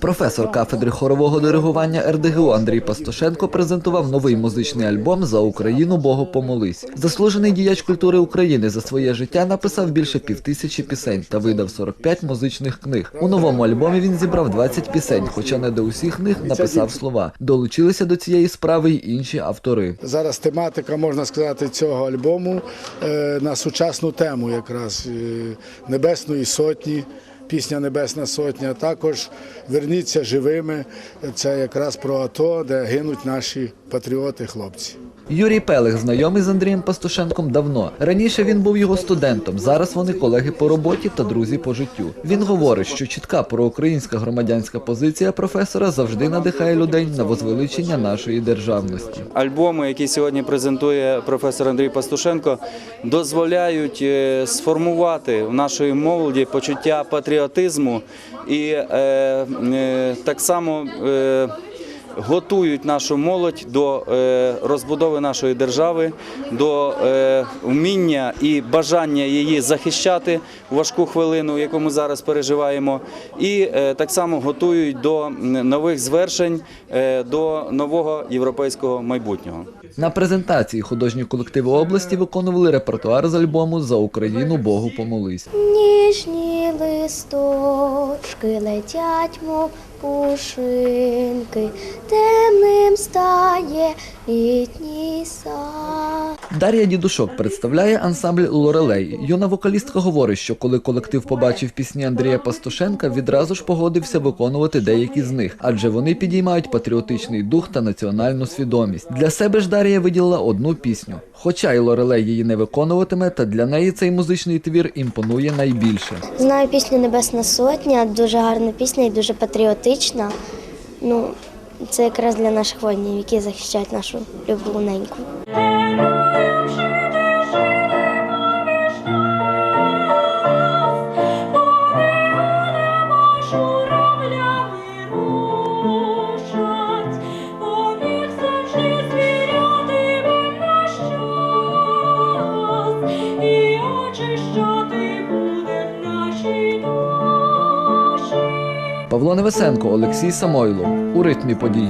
Професор кафедри хорового диригування РДГУ Андрій Пастошенко презентував новий музичний альбом За Україну Богу помолись. Заслужений діяч культури України за своє життя написав більше півтисячі пісень та видав 45 музичних книг. У новому альбомі він зібрав 20 пісень, хоча не до усіх них написав слова. Долучилися до цієї справи й інші автори. Зараз тематика, можна сказати, цього альбому е, на сучасну тему, якраз е, Небесної сотні. Пісня Небесна Сотня. Також верніться живими. Це якраз про АТО, де гинуть наші патріоти, хлопці. Юрій Пелех знайомий з Андрієм Пастушенком давно. Раніше він був його студентом. Зараз вони колеги по роботі та друзі по життю. Він говорить, що чітка проукраїнська громадянська позиція професора завжди надихає людей на возвеличення нашої державності. Альбоми, які сьогодні презентує професор Андрій Пастушенко, дозволяють е, сформувати в нашої молоді почуття патріотизму і е, е, так само. Е, Готують нашу молодь до е, розбудови нашої держави, до е, вміння і бажання її захищати у важку хвилину, яку ми зараз переживаємо, і е, так само готують до нових звершень, до нового європейського майбутнього. На презентації художні колективи області виконували репертуар з альбому За Україну Богу помолись. Ніжні листочки летять, мов пушинки, темним стає літній сад. Дар'я Дідушок представляє ансамбль Лорелей. Юна вокалістка говорить, що коли колектив побачив пісні Андрія Пастушенка, відразу ж погодився виконувати деякі з них, адже вони підіймають патріотичний дух та національну свідомість. Для себе ж Дар'я виділила одну пісню. Хоча й Лорелей її не виконуватиме, та для неї цей музичний твір імпонує найбільше. Знаю пісню Небесна Сотня, дуже гарна пісня і дуже патріотична. Ну, це якраз для наших воїнів, які захищають нашу любу неньку. Павло Невесенко, Олексій Самойлов у ритмі подій.